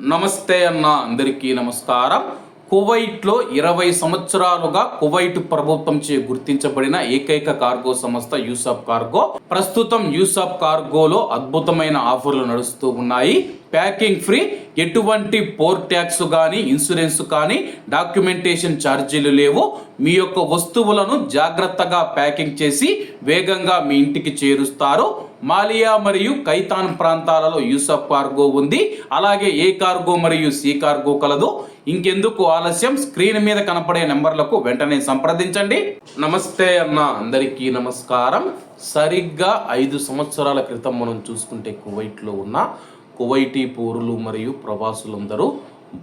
నమస్తే అన్న అందరికీ నమస్కారం. కువైట్లో ఇరవై సంవత్సరాలుగా కువైట్ ప్రభుత్వంచే గుర్తించబడిన ఏకైక కార్గో సంస్థ యూసఫ్ కార్గో. ప్రస్తుతం యూసఫ్ కార్గోలో అద్భుతమైన ఆఫర్లు నడుస్తూ ఉన్నాయి. ప్యాకింగ్ ఫ్రీ ఎటువంటి పోర్ ట్యాక్స్ కానీ ఇన్సూరెన్స్ కానీ డాక్యుమెంటేషన్ ఛార్జీలు లేవు. మీ యొక్క వస్తువులను జాగ్రత్తగా ప్యాకింగ్ చేసి వేగంగా మీ ఇంటికి చేరుస్తారు. మాలియా మరియు కైతాన్ ప్రాంతాలలో యూసఫ్ కార్గో ఉంది. అలాగే ఏ కార్గో మరియు సి కార్గో కలదు. ఇంకెందుకు ఆలస్యం? స్క్రీన్ మీద కనపడే నెంబర్లకు వెంటనే సంప్రదించండి. నమస్తే అన్న అందరికీ నమస్కారం. సరిగ్గా ఐదు సంవత్సరాల క్రితం మనం చూసుకుంటే కువైట్లో ఉన్న కువైటీ పౌరులు మరియు ప్రవాసులందరూ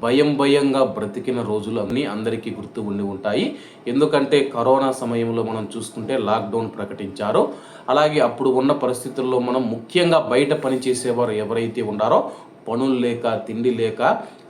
భయం భయంగా బ్రతికిన రోజులు అన్నీ అందరికీ గుర్తు ఉండి ఉంటాయి. ఎందుకంటే కరోనా సమయంలో మనం చూసుకుంటే లాక్డౌన్ ప్రకటించారో. అలాగే అప్పుడు ఉన్న పరిస్థితుల్లో మనం ముఖ్యంగా బయట పనిచేసేవారు ఎవరైతే ఉన్నారో పనులు లేక తిండి లేక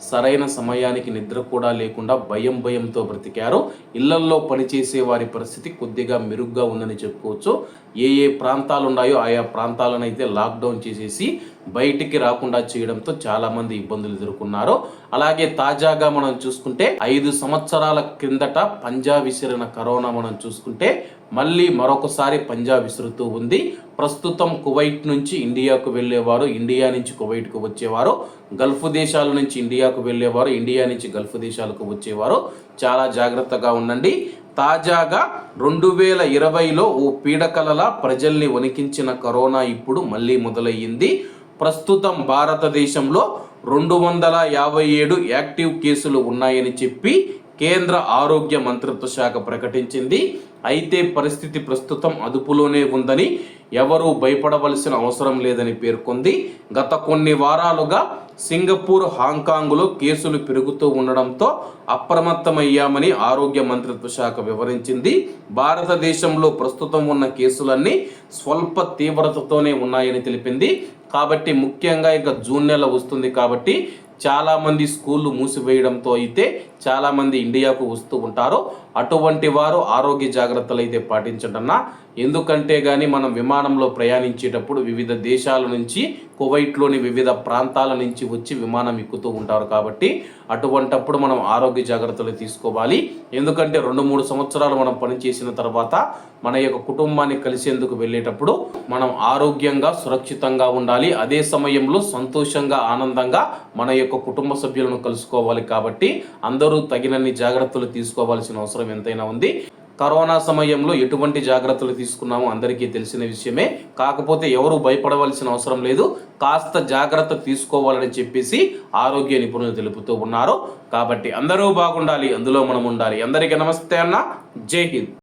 సరైన సమయానికి నిద్ర కూడా లేకుండా భయం భయంతో బ్రతికారు. ఇళ్ళల్లో పనిచేసే వారి పరిస్థితి కొద్దిగా మెరుగ్గా ఉందని చెప్పుకోవచ్చు. ఏ ఏ ప్రాంతాలు ఉన్నాయో ఆయా ప్రాంతాలను అయితే లాక్డౌన్ చేసేసి బయటికి రాకుండా చేయడంతో చాలా మంది ఇబ్బందులు ఎదుర్కొన్నారు. అలాగే తాజాగా మనం చూసుకుంటే ఐదు సంవత్సరాల క్రిందట పంజాబ్ విసిరిన కరోనా మనం చూసుకుంటే మళ్ళీ మరొకసారి పంజాబ్ విసురుతూ ఉంది. ప్రస్తుతం కువైట్ నుంచి ఇండియాకు వెళ్ళేవారు ఇండియా నుంచి కువైట్కు వచ్చేవారు గల్ఫ్ దేశాల నుంచి ఇండియాకు వెళ్ళేవారు ఇండియా నుంచి గల్ఫ్ దేశాలకు వచ్చేవారు. చాలా జాగ్రత్తగా ఉండండి. తాజాగా రెండు వేల ఇరవైలో ఓ పీడకలలా ప్రజల్ని వణికించిన కరోనా ఇప్పుడు మళ్ళీ మొదలయ్యింది. ప్రస్తుతం భారతదేశంలో రెండు వందల యాభై ఏడు యాక్టివ్ కేసులు ఉన్నాయని చెప్పి కేంద్ర ఆరోగ్య మంత్రిత్వ శాఖ ప్రకటించింది. అయితే పరిస్థితి ప్రస్తుతం అదుపులోనే ఉందని ఎవరూ భయపడవలసిన అవసరం లేదని పేర్కొంది. గత కొన్ని వారాలుగా సింగపూర్ హాంకాంగ్లో కేసులు పెరుగుతూ ఉండడంతో అప్రమత్తమయ్యామని ఆరోగ్య మంత్రిత్వ శాఖ వివరించింది. భారతదేశంలో ప్రస్తుతం ఉన్న కేసులన్నీ స్వల్ప తీవ్రతతోనే ఉన్నాయని తెలిపింది. కాబట్టి ముఖ్యంగా ఇక జూన్ నెల వస్తుంది కాబట్టి చాలామంది స్కూళ్ళు మూసివేయడంతో అయితే చాలామంది ఇండియాకు వస్తూ ఉంటారు. అటువంటి వారు ఆరోగ్య జాగ్రత్తలు అయితే పాటించడన్నా ఎందుకంటే కానీ మనం విమానంలో ప్రయాణించేటప్పుడు వివిధ దేశాల నుంచి కువైట్లోని వివిధ ప్రాంతాల నుంచి వచ్చి విమానం ఎక్కుతూ ఉంటారు కాబట్టి అటువంటప్పుడు మనం ఆరోగ్య జాగ్రత్తలు తీసుకోవాలి. ఎందుకంటే రెండు మూడు సంవత్సరాలు మనం పనిచేసిన తర్వాత మన యొక్క కుటుంబాన్ని కలిసేందుకు వెళ్ళేటప్పుడు మనం ఆరోగ్యంగా సురక్షితంగా ఉండాలి. అదే సమయంలో సంతోషంగా ఆనందంగా మన యొక్క కుటుంబ సభ్యులను కలుసుకోవాలి కాబట్టి అందరూ తగినన్ని జాగ్రత్తలు తీసుకోవాల్సిన అవసరం అవసరం ఎంతైనా ఉంది. కరోనా సమయంలో ఎటువంటి జాగ్రత్తలు తీసుకున్నామో అందరికీ తెలిసిన విషయమే. కాకపోతే ఎవరు భయపడవలసిన అవసరం లేదు. కాస్త జాగ్రత్త తీసుకోవాలని చెప్పేసి ఆరోగ్య నిపుణులు తెలుపుతూ ఉన్నారు. కాబట్టి అందరూ బాగుండాలి. అందులో మనం ఉండాలి. అందరికీ నమస్తే అన్న. జై హింద్.